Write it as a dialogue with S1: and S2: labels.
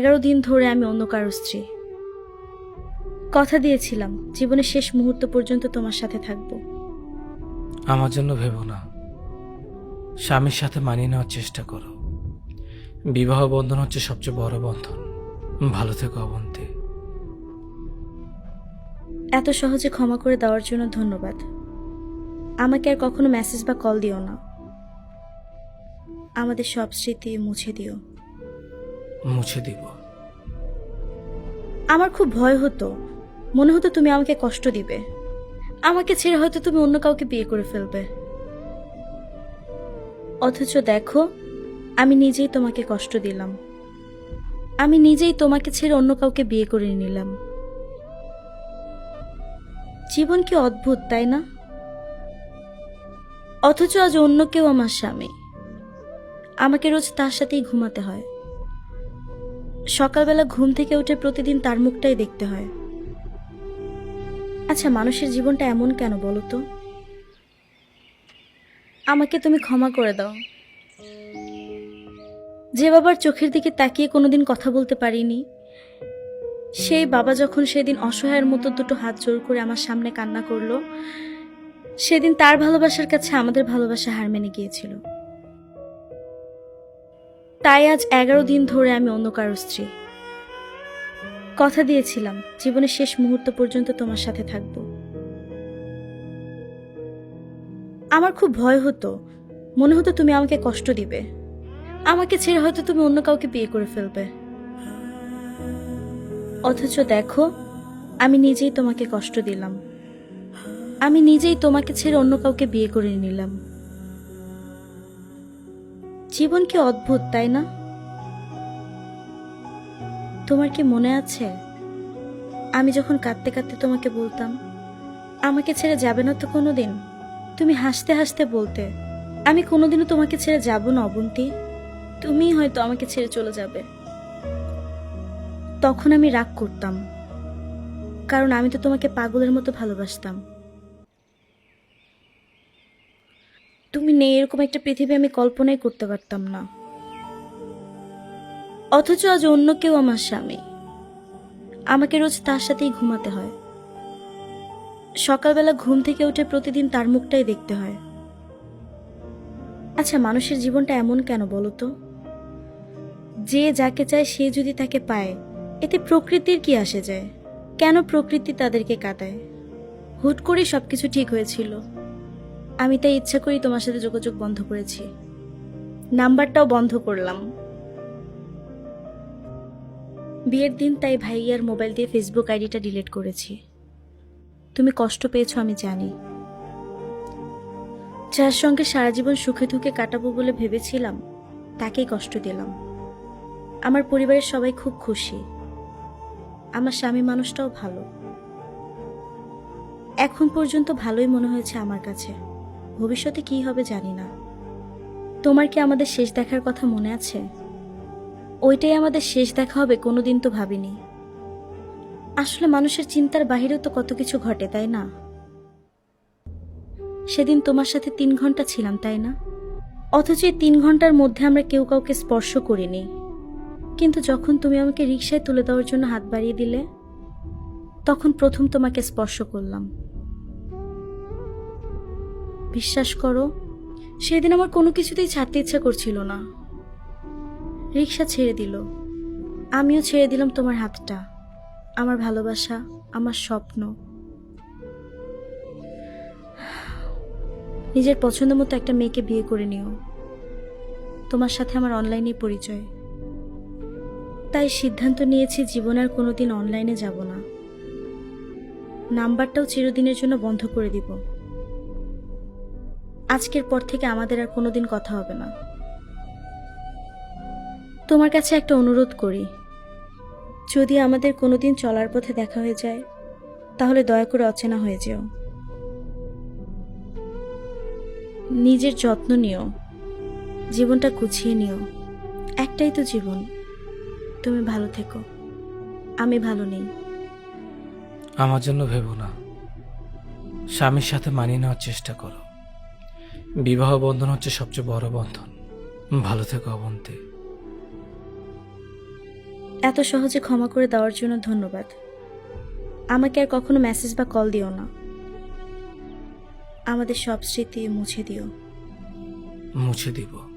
S1: এগারো দিন ধরে আমি অন্য কারও স্ত্রী। কথা দিয়েছিলাম জীবনের শেষ মুহূর্ত পর্যন্ত তোমার সাথে থাকব।
S2: আমার জন্য ভেবো না। স্বামীর সাথে মানিয়ে নেওয়ার চেষ্টা করো। বিবাহ বন্ধন হচ্ছে সবচেয়ে বড় বন্ধন। ভালো থেকো অবন্তি।
S1: এত সহজে ক্ষমা করে দেওয়ার জন্য ধন্যবাদ। আমাকে আর কখনো মেসেজ বা কল দিও না। আমাদের সব স্মৃতি মুছে দিও।
S2: মুছে দিব।
S1: আমার খুব ভয় হতো। মনে হতো তুমি আমাকে কষ্ট দিবে। আমাকে ছেড়ে হয়তো তুমি অন্য কাউকে বিয়ে করে ফেলবে। অথচ দেখো, আমি নিজেই তোমাকে কষ্ট দিলাম। আমি নিজেই তোমাকে ছেড়ে অন্য কাউকে বিয়ে করে নিলাম। জীবন কি অদ্ভুত, তাই না? অথচ আজ অন্য কেউ আমার স্বামী। আমাকে রোজ তার সাথেই ঘুমাতে হয়। সকালবেলা ঘুম থেকে উঠে প্রতিদিন তার মুখটাই দেখতে হয়। আচ্ছা মানুষের জীবনটা এমন কেন বলো তো? আমাকে তুমি ক্ষমা করে দাও। যে বাবার চোখের দিকে তাকিয়ে কোনোদিন কথা বলতে পারিনি, সেই বাবা যখন সেদিন অসহায়ের মতো দুটো হাত জোর করে আমার সামনে কান্না করল, সেদিন তার ভালোবাসার কাছে আমাদের ভালোবাসা হার মেনে গিয়েছিল। তাই আজ এগারো দিন ধরে আমি অন্য কারও স্ত্রী। কথা দিয়েছিলাম, জীবনের শেষ মুহূর্ত পর্যন্ত তোমার সাথে থাকব। আমার খুব ভয় হতো, মনে হতো তুমি আমাকে কষ্ট দিবে। আমাকে ছেড়ে হয়তো তুমি অন্য কাউকে বিয়ে করে ফেলবে। অথচ দেখো, আমি নিজেই তোমাকে কষ্ট দিলাম। আমি নিজেই তোমাকে ছেড়ে অন্য কাউকে বিয়ে করে নিলাম। জীবন কি অদ্ভুত, তাই না? তোমার কি মনে আছে? আমি যখন কাঁদতে কাঁদতে তোমাকে বলতাম, আমাকে ছেড়ে যাবে না তো কোনোদিন? তুমি হাসতে হাসতে বলতে, আমি কোনোদিনও তোমাকে ছেড়ে যাব না, অবন্তি। তুমিই হয়তো আমাকে ছেড়ে চলে যাবে। তখন আমি রাগ করতাম, কারণ আমি তো তোমাকে পাগলের মতো ভালোবাসতাম। তুমি নেই, এরকম একটা পৃথিবী আমি কল্পনাই করতে পারতাম না। অথচ আজ অন্য কেউ আমার স্বামী। আমাকে রোজ তার সাথেই ঘুমাতে হয়। সকালবেলা ঘুম থেকে উঠে প্রতিদিন তার মুখটাই দেখতে হয়। আচ্ছা মানুষের জীবনটা এমন কেন বলো তো? যে যাকে চায় সে যদি তাকে পায়, এতে প্রকৃতির কি আসে যায়? কেন প্রকৃতি তাদেরকে কাঁদায় হুট করে সবকিছু ঠিক হয়েছিল। আমি তাই ইচ্ছা করি তোমার সাথে যোগাযোগ বন্ধ করেছি। নাম্বারটাও বন্ধ করলাম। বিয়ের দিন তাই ভাইয়ার মোবাইল দিয়ে ফেসবুক আইডিটা ডিলিট করেছি। তুমি কষ্ট পেয়েছ, আমি জানি। যার সঙ্গে সারা জীবন সুখে দুঃখে কাটাবো বলে ভেবেছিলাম, তাকেই কষ্ট দিলাম। আমার পরিবারের সবাই খুব খুশি। আমার স্বামী মানুষটাও ভালো। এখন পর্যন্ত ভালোই মনে হয়েছে আমার কাছে। ভবিষ্যতে কি হবে জানি না। তোমার কি আমাদের শেষ দেখার কথা মনে আছে? ওইটাই আমাদের শেষ দেখা হবে কোনোদিন তো ভাবিনি। আসলে মানুষের চিন্তার বাহিরেও তো কত কিছু ঘটে, তাই না? সেদিন তোমার সাথে তিন ঘণ্টা ছিলাম, তাই না? অথচ এই তিন ঘণ্টার মধ্যে আমরা কেউ কাউকে স্পর্শ করিনি। কিন্তু যখন তুমি আমাকে রিক্সায় তুলে দেওয়ার জন্য হাত বাড়িয়ে দিলে, তখন প্রথম তোমাকে স্পর্শ করলাম। বিশ্বাস করো, সেদিন আমার কোনো কিছুতেই ছাড়তে ইচ্ছা করছিল না। রিক্সা ছেড়ে দিল। আমিও ছেড়ে দিলাম তোমার হাতটা, আমার ভালোবাসা, আমার স্বপ্ন। নিজের পছন্দ মতো একটা মেয়েকে বিয়ে করে নিও। তোমার সাথে আমার অনলাইনে পরিচয়। তাই সিদ্ধান্ত নিয়েছি জীবন আর কোনোদিন অনলাইনে যাব না। নাম্বারটাও চিরদিনের জন্য বন্ধ করে দিব। আজকের পর থেকে আমাদের আর কোনোদিন কথা হবে না। তোমার কাছে একটা অনুরোধ করি। যদি আমাদের কোনোদিন চলার পথে দেখা হয়ে যায়, তাহলে দয়া করে অচেনা হয়ে যেও। নিজের যত্ন নিও। জীবনটা গুছিয়ে নিও। একটাই তো জীবন। তুমি ভালো থেকো। আমি ভালো নেই।
S2: আমার জন্য ভেবো না। স্বামীর সাথে মানিয়ে নেওয়ার চেষ্টা করো। বিবাহ বন্ধন হচ্ছে সবচেয়ে বড় বন্ধন। ভালো থেকো অবন্তি।
S1: এত সহজে ক্ষমা করে দেওয়ার জন্য ধন্যবাদ। আমাকে আর কখনো মেসেজ বা কল দিও না। আমাদের সব স্মৃতি মুছে দিও।
S2: মুছে দিব।